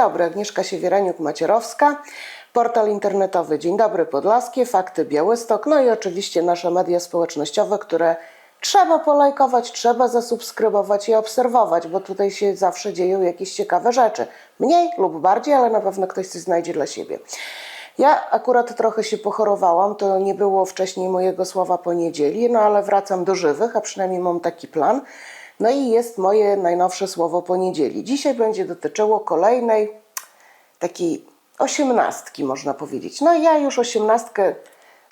dobry, Agnieszka Siewieraniuk-Macierowska, portal internetowy Dzień Dobry Podlaskie, Fakty Białystok, no i oczywiście nasze media społecznościowe, które trzeba polajkować, trzeba zasubskrybować i obserwować, bo tutaj się zawsze dzieją jakieś ciekawe rzeczy. Mniej lub bardziej, ale na pewno ktoś coś znajdzie dla siebie. Ja akurat trochę się pochorowałam, to nie było wcześniej mojego słowa poniedzieli, no ale wracam do żywych, a przynajmniej mam taki plan. No i jest moje najnowsze słowo poniedzieli. Dzisiaj będzie dotyczyło kolejnej takiej osiemnastki, można powiedzieć. No ja już osiemnastkę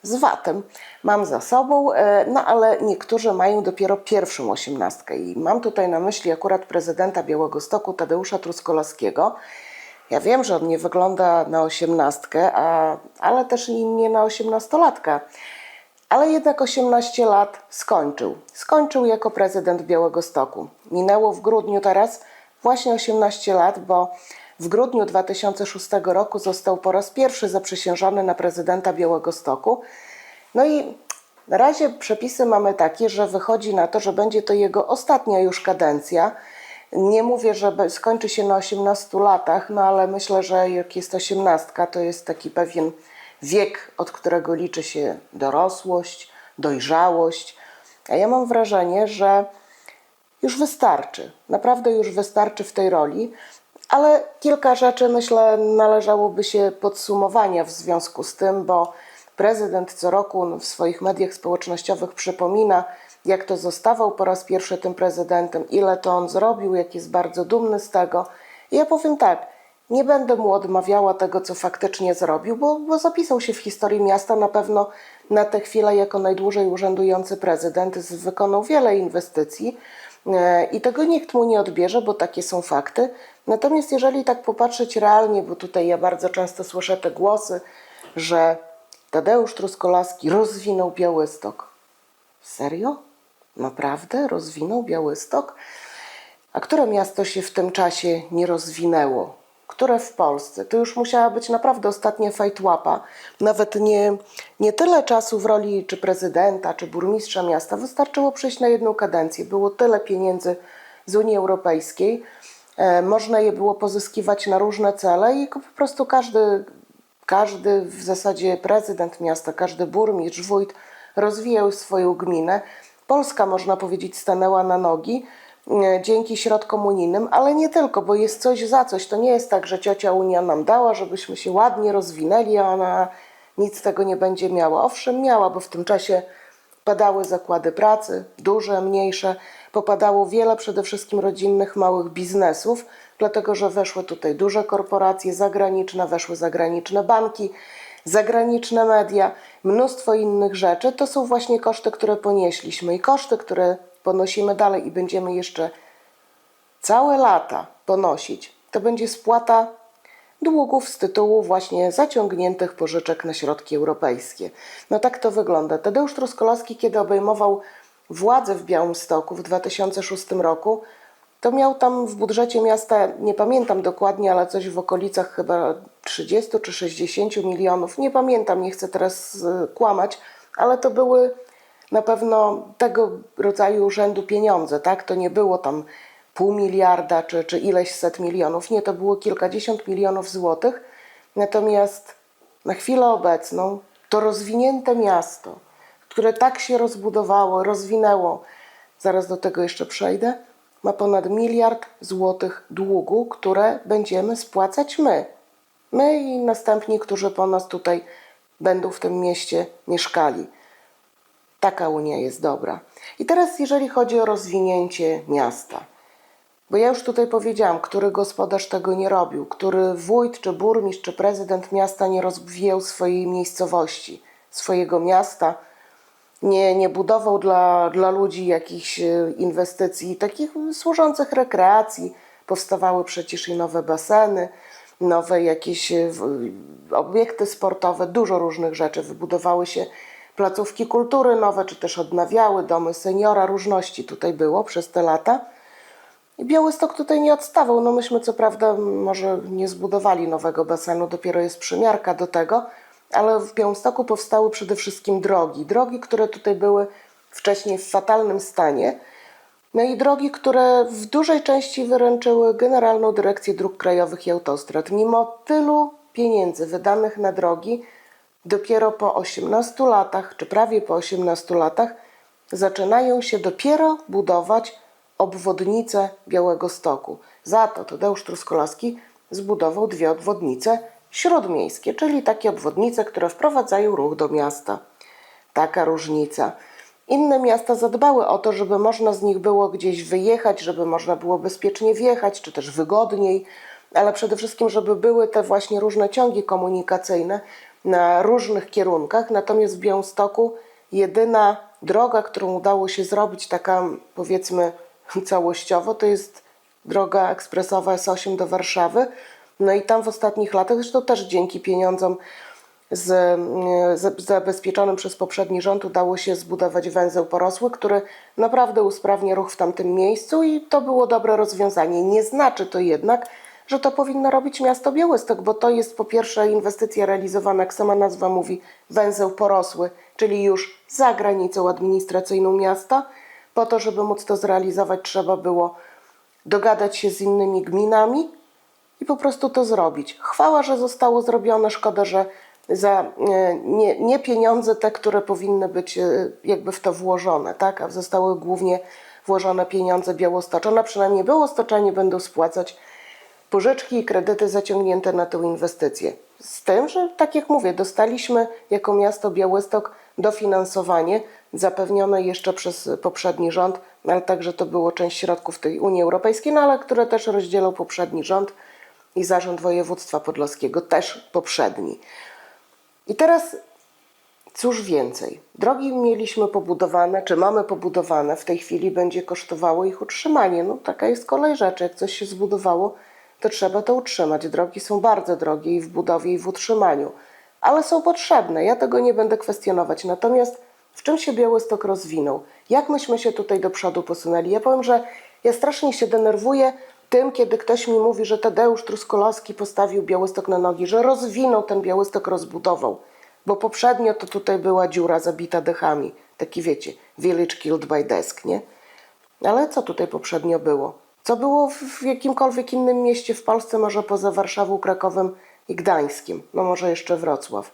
z watem mam za sobą, e, no ale niektórzy mają dopiero pierwszą osiemnastkę i mam tutaj na myśli akurat prezydenta Białegostoku Tadeusza Truskolaskiego. Ja wiem, że on nie wygląda na osiemnastkę, a, ale też i nie na osiemnastolatka. Ale jednak 18 lat skończył. Skończył jako prezydent Białegostoku. Minęło w grudniu teraz właśnie 18 lat, bo w grudniu 2006 roku został po raz pierwszy zaprzysiężony na prezydenta Białegostoku. No i na razie przepisy mamy takie, że wychodzi na to, że będzie to jego ostatnia już kadencja. Nie mówię, że skończy się na 18 latach, no ale myślę, że jak jest 18, to jest taki pewien wiek, od którego liczy się dorosłość, dojrzałość. A ja mam wrażenie, że już wystarczy. Naprawdę już wystarczy w tej roli, ale kilka rzeczy myślę należałoby się podsumowania w związku z tym, bo prezydent co roku w swoich mediach społecznościowych przypomina, jak to zostawał po raz pierwszy tym prezydentem, ile to on zrobił, jak jest bardzo dumny z tego. I ja powiem tak, nie będę mu odmawiała tego, co faktycznie zrobił, bo, bo zapisał się w historii miasta na pewno na tę chwilę jako najdłużej urzędujący prezydent, wykonał wiele inwestycji e, i tego nikt mu nie odbierze, bo takie są fakty. Natomiast jeżeli tak popatrzeć realnie, bo tutaj ja bardzo często słyszę te głosy, że Tadeusz Truskolaski rozwinął Białystok. Serio? Naprawdę rozwinął Białystok? A które miasto się w tym czasie nie rozwinęło? Które w Polsce? To już musiała być naprawdę ostatnia fajtłapa. Nawet nie, nie tyle czasu w roli czy prezydenta, czy burmistrza miasta. Wystarczyło przyjść na jedną kadencję. Było tyle pieniędzy z Unii Europejskiej. E, można je było pozyskiwać na różne cele i po prostu każdy, każdy w zasadzie prezydent miasta, każdy burmistrz, wójt rozwijał swoją gminę. Polska, można powiedzieć, stanęła na nogi dzięki środkom unijnym, ale nie tylko, bo jest coś za coś. To nie jest tak, że ciocia Unia nam dała, żebyśmy się ładnie rozwinęli, a ona nic z tego nie będzie miała. Owszem, miała, bo w tym czasie padały zakłady pracy, duże, mniejsze, popadało wiele przede wszystkim rodzinnych małych biznesów, dlatego że weszły tutaj duże korporacje zagraniczne, weszły zagraniczne banki, zagraniczne media, mnóstwo innych rzeczy. To są właśnie koszty, które ponieśliśmy i koszty, które ponosimy dalej i będziemy jeszcze całe lata ponosić. To będzie spłata długów z tytułu właśnie zaciągniętych pożyczek na środki europejskie. No tak to wygląda. Tadeusz Truskolaski, kiedy obejmował władzę w Białymstoku w 2006 roku, to miał tam w budżecie miasta, nie pamiętam dokładnie, ale coś w okolicach chyba 30 czy 60 milionów. Nie pamiętam, nie chcę teraz y, kłamać, ale to były na pewno tego rodzaju rzędu pieniądze, tak? To nie było tam pół miliarda czy, czy ileś set milionów. Nie, to było kilkadziesiąt milionów złotych. Natomiast na chwilę obecną to rozwinięte miasto, które tak się rozbudowało, rozwinęło, zaraz do tego jeszcze przejdę, ma ponad miliard złotych długu, które będziemy spłacać my. My i następni, którzy po nas tutaj będą w tym mieście mieszkali. Taka Unia jest dobra. I teraz, jeżeli chodzi o rozwinięcie miasta, bo ja już tutaj powiedziałam, który gospodarz tego nie robił, który wójt, czy burmistrz, czy prezydent miasta nie rozwijał swojej miejscowości, swojego miasta, nie, nie budował dla, dla ludzi jakichś e, inwestycji takich służących rekreacji. Powstawały przecież i nowe baseny, nowe jakieś e, obiekty sportowe, dużo różnych rzeczy. Wybudowały się placówki kultury nowe, czy też odnawiały domy seniora, różności tutaj było przez te lata. I Białystok tutaj nie odstawał. No myśmy co prawda może nie zbudowali nowego basenu, dopiero jest przymiarka do tego, ale w Białymstoku powstały przede wszystkim drogi. Drogi, które tutaj były wcześniej w fatalnym stanie. No i drogi, które w dużej części wyręczyły Generalną Dyrekcję Dróg Krajowych i Autostrad. Mimo tylu pieniędzy wydanych na drogi, dopiero po 18 latach, czy prawie po 18 latach, zaczynają się dopiero budować obwodnice Białego Stoku. Za to Tadeusz Truskolaski zbudował dwie obwodnice śródmiejskie, czyli takie obwodnice, które wprowadzają ruch do miasta. Taka różnica. Inne miasta zadbały o to, żeby można z nich było gdzieś wyjechać, żeby można było bezpiecznie wjechać, czy też wygodniej, ale przede wszystkim, żeby były te właśnie różne ciągi komunikacyjne na różnych kierunkach. Natomiast w Białymstoku jedyna droga, którą udało się zrobić, taka powiedzmy całościowo, to jest droga ekspresowa S8 do Warszawy. No i tam w ostatnich latach, zresztą też dzięki pieniądzom z, z, zabezpieczonym przez poprzedni rząd udało się zbudować węzeł porosły, który naprawdę usprawnia ruch w tamtym miejscu i to było dobre rozwiązanie. Nie znaczy to jednak, że to powinno robić miasto Białystok, bo to jest po pierwsze inwestycja realizowana, jak sama nazwa mówi, węzeł porosły, czyli już za granicą administracyjną miasta. Po to, żeby móc to zrealizować, trzeba było dogadać się z innymi gminami i po prostu to zrobić. Chwała, że zostało zrobione, szkoda, że za e, nie, nie pieniądze te, które powinny być e, jakby w to włożone, tak? a zostały głównie włożone pieniądze Białostoczone, przynajmniej Białostoczanie będą spłacać pożyczki i kredyty zaciągnięte na tę inwestycję. Z tym, że tak jak mówię, dostaliśmy jako miasto Białystok dofinansowanie zapewnione jeszcze przez poprzedni rząd, ale także to było część środków tej Unii Europejskiej, no ale które też rozdzielał poprzedni rząd i zarząd województwa podlaskiego, też poprzedni. I teraz cóż więcej? Drogi mieliśmy pobudowane, czy mamy pobudowane, w tej chwili będzie kosztowało ich utrzymanie. No taka jest kolej rzeczy. Jak coś się zbudowało, to trzeba to utrzymać. Drogi są bardzo drogie i w budowie, i w utrzymaniu, ale są potrzebne. Ja tego nie będę kwestionować. Natomiast w czym się Białystok rozwinął? Jak myśmy się tutaj do przodu posunęli? Ja powiem, że ja strasznie się denerwuję tym, kiedy ktoś mi mówi, że Tadeusz Truskolowski postawił Białystok na nogi, że rozwinął ten Białystok, rozbudował. Bo poprzednio to tutaj była dziura zabita dechami. Taki wiecie, village killed by desk, nie? Ale co tutaj poprzednio było? Co było w jakimkolwiek innym mieście w Polsce, może poza Warszawą, Krakowem i Gdańskiem? No może jeszcze Wrocław.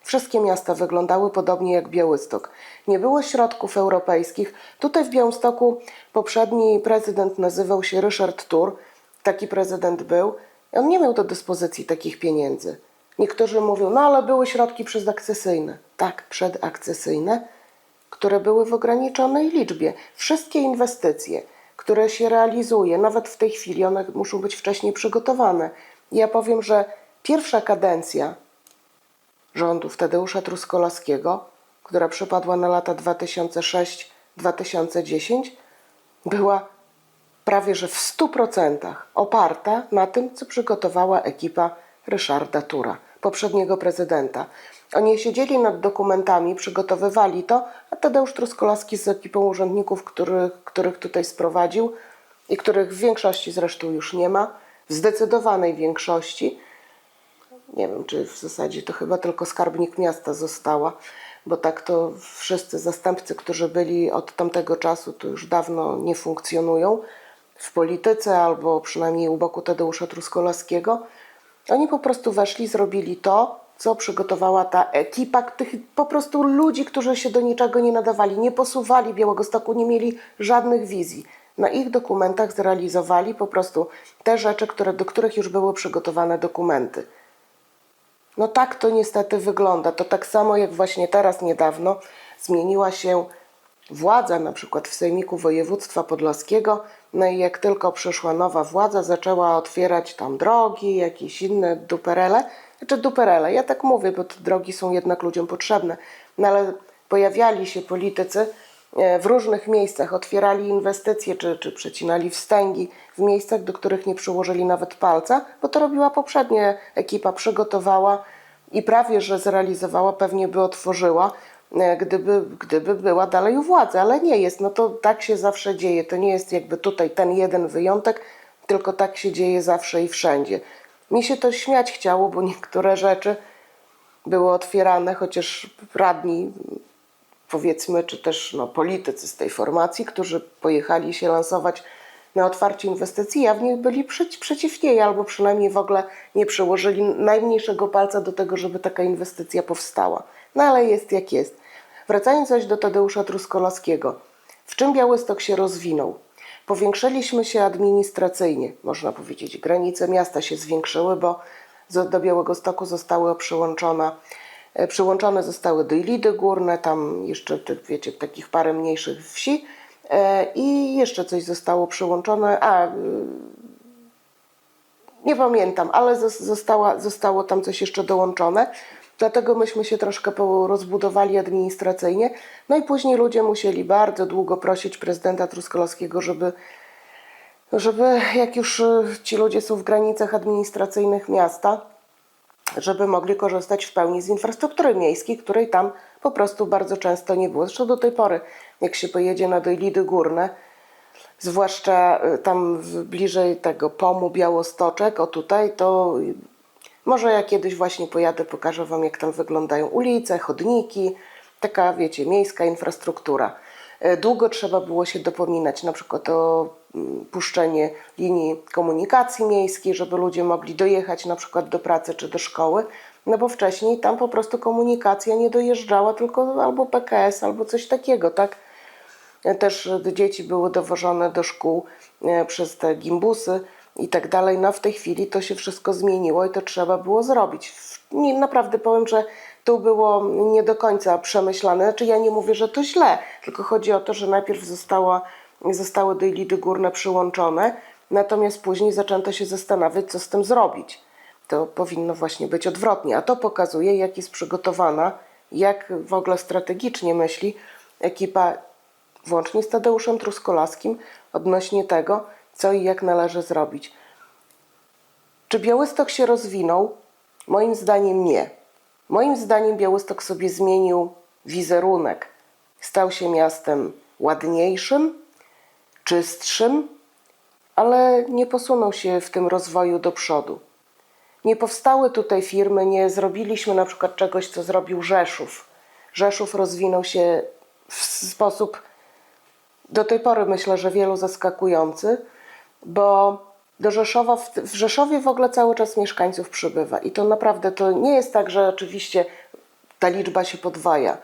Wszystkie miasta wyglądały podobnie jak Białystok. Nie było środków europejskich. Tutaj w Białymstoku poprzedni prezydent nazywał się Ryszard Tur. Taki prezydent był. On nie miał do dyspozycji takich pieniędzy. Niektórzy mówią, no ale były środki przedakcesyjne. Tak, przedakcesyjne, które były w ograniczonej liczbie. Wszystkie inwestycje, które się realizuje, nawet w tej chwili, one muszą być wcześniej przygotowane. Ja powiem, że pierwsza kadencja rządów Tadeusza Truskolaskiego, która przypadła na lata 2006-2010, była prawie że w 100% oparta na tym, co przygotowała ekipa Ryszarda Tura, poprzedniego prezydenta. Oni siedzieli nad dokumentami, przygotowywali to, a Tadeusz Truskolaski z ekipą urzędników, których, których tutaj sprowadził i których w większości zresztą już nie ma, w zdecydowanej większości, nie wiem, czy w zasadzie to chyba tylko skarbnik miasta została, bo tak to wszyscy zastępcy, którzy byli od tamtego czasu, to już dawno nie funkcjonują w polityce albo przynajmniej u boku Tadeusza Truskolaskiego. Oni po prostu weszli, zrobili to, co przygotowała ta ekipa tych po prostu ludzi, którzy się do niczego nie nadawali, nie posuwali Białegostoku, nie mieli żadnych wizji. Na ich dokumentach zrealizowali po prostu te rzeczy, które, do których już były przygotowane dokumenty. No tak to niestety wygląda. To tak samo jak właśnie teraz niedawno zmieniła się władza, na przykład w Sejmiku Województwa Podlaskiego. No i jak tylko przyszła nowa władza, zaczęła otwierać tam drogi, jakieś inne duperele. Znaczy duperele, ja tak mówię, bo te drogi są jednak ludziom potrzebne. No ale pojawiali się politycy e, w różnych miejscach, otwierali inwestycje czy, czy przecinali wstęgi w miejscach, do których nie przyłożyli nawet palca, bo to robiła poprzednia ekipa, przygotowała i prawie, że zrealizowała, pewnie by otworzyła, gdyby, gdyby była dalej u władzy, ale nie jest. No to tak się zawsze dzieje. To nie jest jakby tutaj ten jeden wyjątek, tylko tak się dzieje zawsze i wszędzie. Mi się to śmiać chciało, bo niektóre rzeczy były otwierane, chociaż radni powiedzmy, czy też no, politycy z tej formacji, którzy pojechali się lansować na otwarcie inwestycji, jawnie byli przeci- przeciw niej, albo przynajmniej w ogóle nie przyłożyli najmniejszego palca do tego, żeby taka inwestycja powstała. No ale jest jak jest. Wracając zaś do Tadeusza Truskolaskiego. W czym Białystok się rozwinął? Powiększyliśmy się administracyjnie, można powiedzieć. Granice miasta się zwiększyły, bo do Białegostoku zostały przyłączone, e, przyłączone zostały Dojlidy Górne, tam jeszcze, wiecie, takich parę mniejszych wsi e, i jeszcze coś zostało przyłączone. A, y, nie pamiętam, ale zos- została, zostało tam coś jeszcze dołączone. Dlatego myśmy się troszkę rozbudowali administracyjnie. No i później ludzie musieli bardzo długo prosić prezydenta Truskolowskiego, żeby, żeby jak już y, ci ludzie są w granicach administracyjnych miasta, żeby mogli korzystać w pełni z infrastruktury miejskiej, której tam po prostu bardzo często nie było. Zresztą do tej pory, jak się pojedzie na Dojlidy Górne, zwłaszcza y, tam bliżej tego Pomu Białostoczek, o tutaj, to może ja kiedyś właśnie pojadę, pokażę Wam, jak tam wyglądają ulice, chodniki, taka, wiecie, miejska infrastruktura. Y, Długo trzeba było się dopominać na przykład o mm, puszczenie linii komunikacji miejskiej, żeby ludzie mogli dojechać na przykład do pracy czy do szkoły, no bo wcześniej tam po prostu komunikacja nie dojeżdżała, tylko albo PKS, albo coś takiego, tak? Też e, dzieci były dowożone do szkół e, przez te gimbusy i tak dalej. No w tej chwili to się wszystko zmieniło i to trzeba było zrobić. Nie, naprawdę powiem, że to było nie do końca przemyślane. Znaczy ja nie mówię, że to źle, tylko chodzi o to, że najpierw została, zostały dojlidy górne przyłączone, natomiast później zaczęto się zastanawiać, co z tym zrobić. To powinno właśnie być odwrotnie, a to pokazuje, jak jest przygotowana, jak w ogóle strategicznie myśli ekipa włącznie z Tadeuszem Truskolaskim, odnośnie tego, co i jak należy zrobić. Czy Białystok się rozwinął? Moim zdaniem nie. Moim zdaniem Białystok sobie zmienił wizerunek. Stał się miastem ładniejszym, czystszym, ale nie posunął się w tym rozwoju do przodu. Nie powstały tutaj firmy, nie zrobiliśmy na przykład czegoś, co zrobił Rzeszów. Rzeszów rozwinął się w sposób do tej pory myślę, że wielu zaskakujący, bo do Rzeszowa, w, Rzeszowie w ogóle cały czas mieszkańców przybywa i to naprawdę to nie jest tak, że oczywiście ta liczba się podwaja,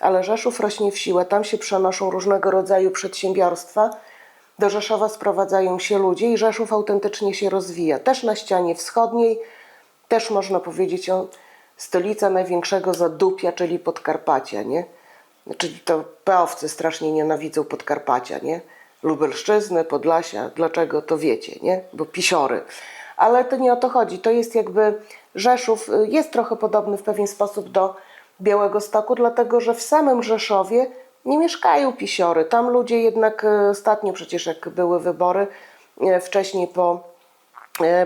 ale Rzeszów rośnie w siłę, tam się przenoszą różnego rodzaju przedsiębiorstwa, do Rzeszowa sprowadzają się ludzie i Rzeszów autentycznie się rozwija. Też na ścianie wschodniej, też można powiedzieć o stolica największego zadupia, czyli Podkarpacia, nie? Czyli to peowcy strasznie nienawidzą Podkarpacia, nie? Lubelszczyzny, Podlasia, dlaczego to wiecie, nie? Bo pisiory. Ale to nie o to chodzi. To jest jakby Rzeszów y, jest trochę podobny w pewien sposób do Białego Stoku, dlatego że w samym Rzeszowie nie mieszkają pisiory. Tam ludzie jednak y, ostatnio przecież jak były wybory, y, wcześniej po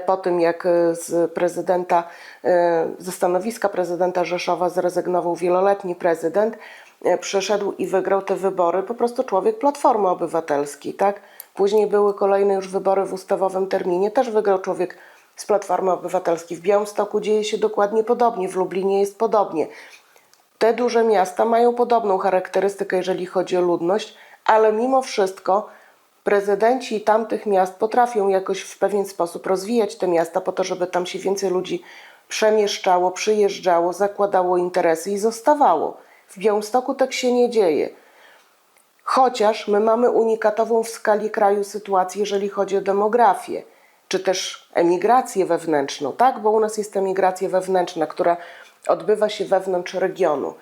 po tym jak z prezydenta, ze stanowiska prezydenta Rzeszowa zrezygnował wieloletni prezydent, przyszedł i wygrał te wybory po prostu człowiek Platformy Obywatelskiej, tak? Później były kolejne już wybory w ustawowym terminie, też wygrał człowiek z Platformy Obywatelskiej. W Białymstoku dzieje się dokładnie podobnie, w Lublinie jest podobnie. Te duże miasta mają podobną charakterystykę, jeżeli chodzi o ludność, ale mimo wszystko prezydenci tamtych miast potrafią jakoś w pewien sposób rozwijać te miasta po to, żeby tam się więcej ludzi przemieszczało, przyjeżdżało, zakładało interesy i zostawało. W Białymstoku tak się nie dzieje. Chociaż my mamy unikatową w skali kraju sytuację, jeżeli chodzi o demografię, czy też emigrację wewnętrzną, tak? Bo u nas jest emigracja wewnętrzna, która odbywa się wewnątrz regionu.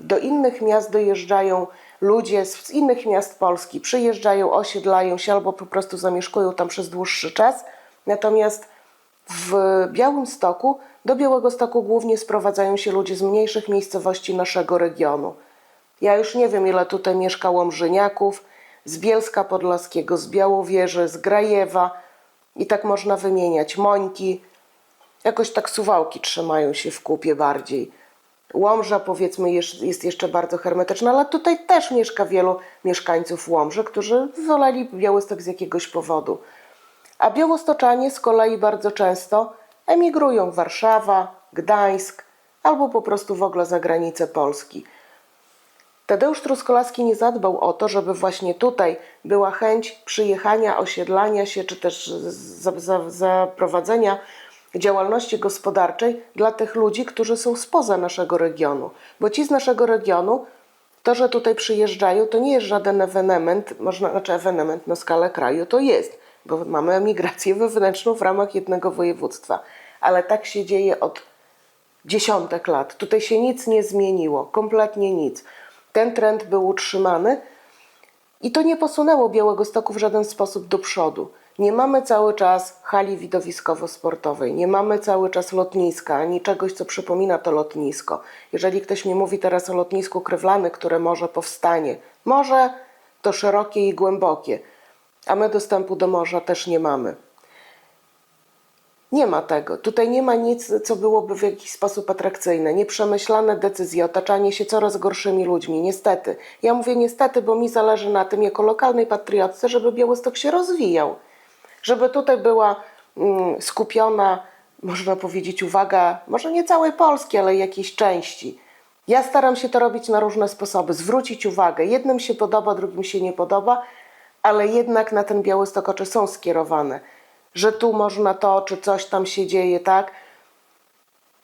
Do innych miast dojeżdżają ludzie z innych miast Polski, przyjeżdżają, osiedlają się albo po prostu zamieszkują tam przez dłuższy czas. Natomiast w Białymstoku do Białegostoku głównie sprowadzają się ludzie z mniejszych miejscowości naszego regionu. Ja już nie wiem, ile tutaj mieszka Łomżyniaków, z Bielska Podlaskiego, z Białowieży, z Grajewa i tak można wymieniać. Mońki, jakoś tak suwałki trzymają się w kupie bardziej. Łomża powiedzmy jest, jeszcze bardzo hermetyczna, ale tutaj też mieszka wielu mieszkańców Łomży, którzy woleli Białystok z jakiegoś powodu. A białostoczanie z kolei bardzo często emigrują Warszawa, Gdańsk albo po prostu w ogóle za granicę Polski. Tadeusz Truskolaski nie zadbał o to, żeby właśnie tutaj była chęć przyjechania, osiedlania się, czy też za- za- zaprowadzenia działalności gospodarczej dla tych ludzi, którzy są spoza naszego regionu. Bo ci z naszego regionu, to, że tutaj przyjeżdżają, to nie jest żaden ewenement, można, znaczy ewenement na skalę kraju, to jest, bo mamy emigrację wewnętrzną w ramach jednego województwa. Ale tak się dzieje od dziesiątek lat. Tutaj się nic nie zmieniło, kompletnie nic. Ten trend był utrzymany i to nie posunęło Białegostoku w żaden sposób do przodu. Nie mamy cały czas hali widowiskowo-sportowej, nie mamy cały czas lotniska, ani czegoś, co przypomina to lotnisko. Jeżeli ktoś mi mówi teraz o lotnisku Krywlany, które może powstanie, może to szerokie i głębokie, a my dostępu do morza też nie mamy. Nie ma tego. Tutaj nie ma nic, co byłoby w jakiś sposób atrakcyjne. Nieprzemyślane decyzje, otaczanie się coraz gorszymi ludźmi. Niestety. Ja mówię niestety, bo mi zależy na tym, jako lokalnej patriotce, żeby Białystok się rozwijał. Żeby tutaj była mm, skupiona, można powiedzieć, uwaga, może nie całej Polski, ale jakiejś części. Ja staram się to robić na różne sposoby. Zwrócić uwagę. Jednym się podoba, drugim się nie podoba, ale jednak na ten Białystok oczy są skierowane. Że tu można to, czy coś tam się dzieje, tak?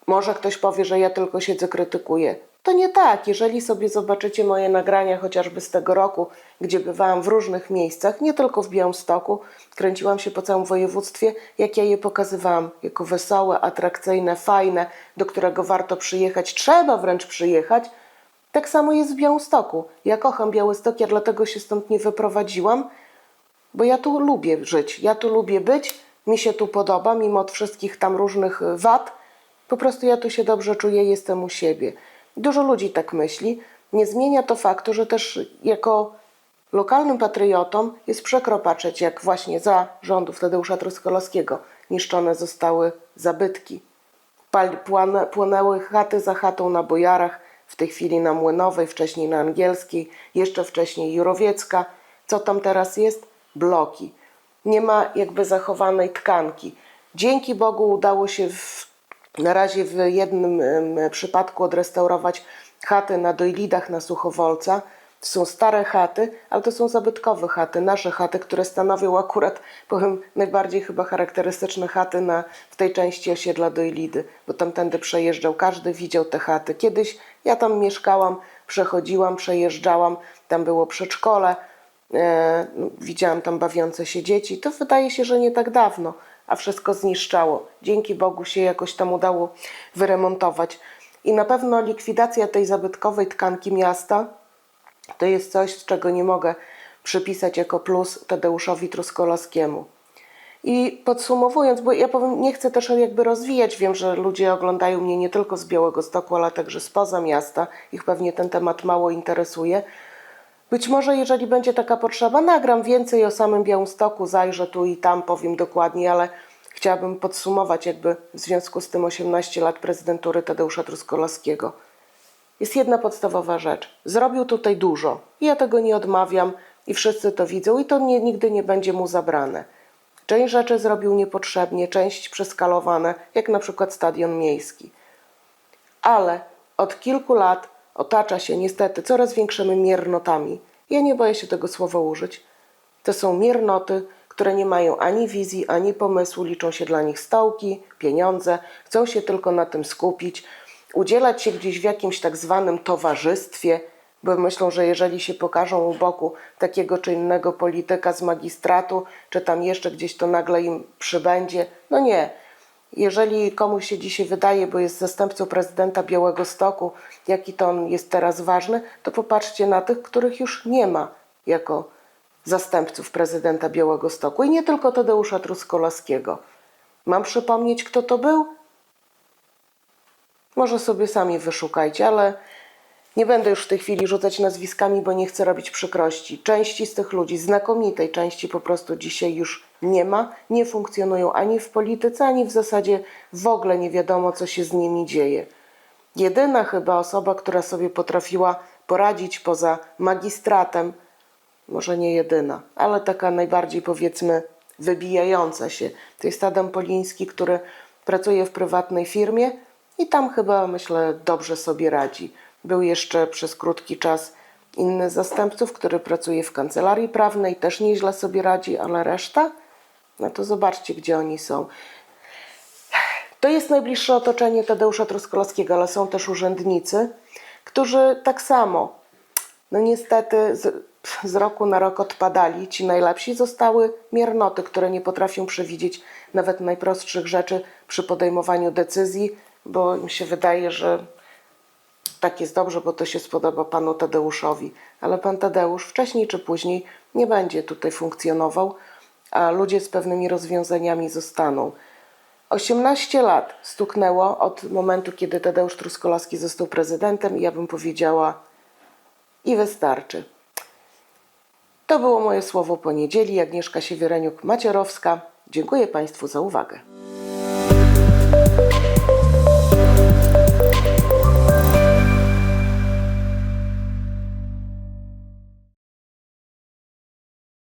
Może ktoś powie, że ja tylko siedzę, krytykuję. To nie tak. Jeżeli sobie zobaczycie moje nagrania chociażby z tego roku, gdzie bywałam w różnych miejscach, nie tylko w Białymstoku, kręciłam się po całym województwie, jak ja je pokazywałam jako wesołe, atrakcyjne, fajne, do którego warto przyjechać, trzeba wręcz przyjechać. Tak samo jest w Białymstoku. Ja kocham Białystok, ja dlatego się stąd nie wyprowadziłam, bo ja tu lubię żyć, ja tu lubię być, mi się tu podoba, mimo od wszystkich tam różnych y, wad. Po prostu ja tu się dobrze czuję, jestem u siebie. Dużo ludzi tak myśli. Nie zmienia to faktu, że też jako lokalnym patriotą jest przykro patrzeć, jak właśnie za rządów Tadeusza Truskolowskiego niszczone zostały zabytki. Płonęły chaty za chatą na Bojarach, w tej chwili na Młynowej, wcześniej na Angielskiej, jeszcze wcześniej Jurowiecka. Co tam teraz jest? Bloki. Nie ma jakby zachowanej tkanki. Dzięki Bogu udało się w, na razie w jednym przypadku odrestaurować chaty na Dojlidach na Suchowolca. To są stare chaty, ale to są zabytkowe chaty, nasze chaty, które stanowią akurat, powiem, najbardziej chyba charakterystyczne chaty na, w tej części osiedla Dojlidy, bo tamtędy przejeżdżał, każdy widział te chaty. Kiedyś ja tam mieszkałam, przechodziłam, przejeżdżałam, tam było przedszkole, widziałam tam bawiące się dzieci. To wydaje się, że nie tak dawno, a wszystko zniszczało. Dzięki Bogu się jakoś tam udało wyremontować. I na pewno likwidacja tej zabytkowej tkanki miasta to jest coś, z czego nie mogę przypisać jako plus Tadeuszowi Truskolowskiemu. I podsumowując, bo ja powiem, nie chcę też jakby rozwijać, wiem, że ludzie oglądają mnie nie tylko z Białego Stoku, ale także spoza miasta. Ich pewnie ten temat mało interesuje. Być może, jeżeli będzie taka potrzeba, nagram więcej o samym Białymstoku, zajrzę tu i tam, powiem dokładnie, ale chciałabym podsumować jakby w związku z tym 18 lat prezydentury Tadeusza Truskolowskiego. Jest jedna podstawowa rzecz. Zrobił tutaj dużo. Ja tego nie odmawiam i wszyscy to widzą i to nie, nigdy nie będzie mu zabrane. Część rzeczy zrobił niepotrzebnie, część przeskalowane, jak na przykład stadion miejski. Ale od kilku lat otacza się niestety coraz większymi miernotami. Ja nie boję się tego słowa użyć. To są miernoty, które nie mają ani wizji, ani pomysłu, liczą się dla nich stołki, pieniądze, chcą się tylko na tym skupić, udzielać się gdzieś w jakimś tak zwanym towarzystwie, bo myślą, że jeżeli się pokażą u boku takiego czy innego polityka z magistratu, czy tam jeszcze gdzieś to nagle im przybędzie. No nie. Jeżeli komuś się dzisiaj wydaje, bo jest zastępcą prezydenta Białego Stoku, jaki to on jest teraz ważny, to popatrzcie na tych, których już nie ma jako zastępców prezydenta Białego Stoku. I nie tylko Tadeusza Truskolowskiego. Mam przypomnieć, kto to był? Może sobie sami wyszukajcie, ale nie będę już w tej chwili rzucać nazwiskami, bo nie chcę robić przykrości. Części z tych ludzi, znakomitej części po prostu dzisiaj już nie ma, nie funkcjonują ani w polityce, ani w zasadzie w ogóle nie wiadomo, co się z nimi dzieje. Jedyna chyba osoba, która sobie potrafiła poradzić poza magistratem, może nie jedyna, ale taka najbardziej powiedzmy wybijająca się, to jest Adam Poliński, który pracuje w prywatnej firmie i tam chyba myślę dobrze sobie radzi. Był jeszcze przez krótki czas inny z zastępców, który pracuje w kancelarii prawnej, też nieźle sobie radzi, ale reszta? No to zobaczcie, gdzie oni są. To jest najbliższe otoczenie Tadeusza Troskolowskiego, ale są też urzędnicy, którzy tak samo, no niestety z, z roku na rok odpadali. Ci najlepsi zostały miernoty, które nie potrafią przewidzieć nawet najprostszych rzeczy przy podejmowaniu decyzji, bo im się wydaje, że tak jest dobrze, bo to się spodoba panu Tadeuszowi. Ale pan Tadeusz wcześniej czy później nie będzie tutaj funkcjonował, a ludzie z pewnymi rozwiązaniami zostaną. 18 lat stuknęło od momentu, kiedy Tadeusz Truskolowski został prezydentem i ja bym powiedziała i wystarczy. To było moje słowo poniedzieli. Agnieszka Siewiereniuk-Macierowska. Dziękuję Państwu za uwagę.